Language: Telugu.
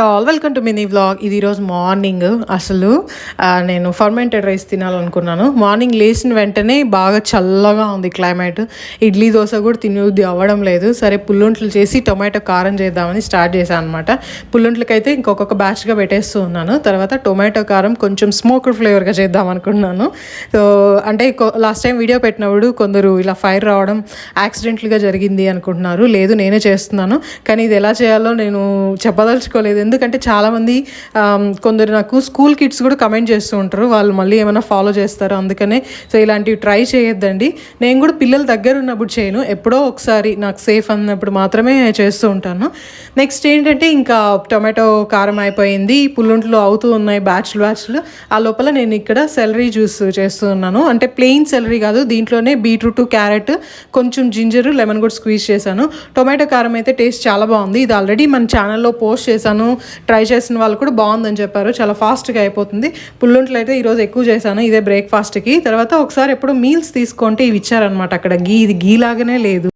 All welcome to mini vlog ఇది ఈరోజు మార్నింగ్ అసలు నేను ఫర్మెంటెడ్ రైస్ తినాలనుకున్నాను. మార్నింగ్ లేచిన వెంటనే బాగా చల్లగా ఉంది క్లైమేట్ ఇడ్లీ దోశ కూడా తినబుద్ధి అవ్వడం లేదు. సరే పుల్లుంట్లు చేసి టొమాటో కారం చేద్దామని స్టార్ట్ చేశాను అనమాట పుల్లుంట్లకైతే ఇంకొక బ్యాచ్గా పెట్టేస్తూ ఉన్నాను. తర్వాత టొమాటో కారం కొంచెం స్మోక్డ్ ఫ్లేవర్గా చేద్దాం అనుకున్నాను. సో అంటే లాస్ట్ టైం వీడియో పెట్టినప్పుడు కొందరు ఇలా ఫైర్ రావడం యాక్సిడెంట్లుగా జరిగింది అనుకుంటున్నారు. లేదు నేనే చేస్తున్నాను. కానీ ఇది ఎలా చేయాలో నేను చెప్పదలుచుకోలేదు. ఎందుకంటే చాలామంది కొందరు నాకు స్కూల్ కిడ్స్ కూడా కమెంట్ చేస్తూ ఉంటారు. వాళ్ళు మళ్ళీ ఏమైనా ఫాలో చేస్తారు అందుకనే. సో ఇలాంటివి ట్రై చేయొద్దండి. నేను కూడా పిల్లల దగ్గర ఉన్నప్పుడు చేయను. ఎప్పుడో ఒకసారి నాకు సేఫ్ అన్నప్పుడు మాత్రమే చేస్తూ ఉంటాను. నెక్స్ట్ ఏంటంటే ఇంకా టొమాటో కారం అయిపోయింది. పుల్లుంట్లు అవుతూ ఉన్నాయి బ్యాచ్లు బ్యాచ్లు ఆ లోపల నేను ఇక్కడ సెలరీ జ్యూస్ చేస్తూ ఉన్నాను. అంటే ప్లెయిన్ సెలరీ కాదు దీంట్లోనే బీట్రూట్ క్యారెట్ కొంచెం జింజర్ లెమన్ కూడా స్క్వీజ్ చేశాను. టొమాటో కారం అయితే టేస్ట్ చాలా బాగుంది. ఇది ఆల్రెడీ మన ఛానల్లో పోస్ట్ చేశాను. ట్రై చేసిన వాళ్ళు కూడా బాగుందని చెప్పారు. చాలా ఫాస్ట్గా అయిపోతుంది. పుల్లుంట్లు అయితే ఈరోజు ఎక్కువ చేశాను. ఇదే బ్రేక్ఫాస్ట్కి తర్వాత ఒకసారి ఎప్పుడు మీల్స్ తీసుకుంటే ఇవి ఇచ్చారనమాట అక్కడ. గీ ఇది గీ లాగానే లేదు.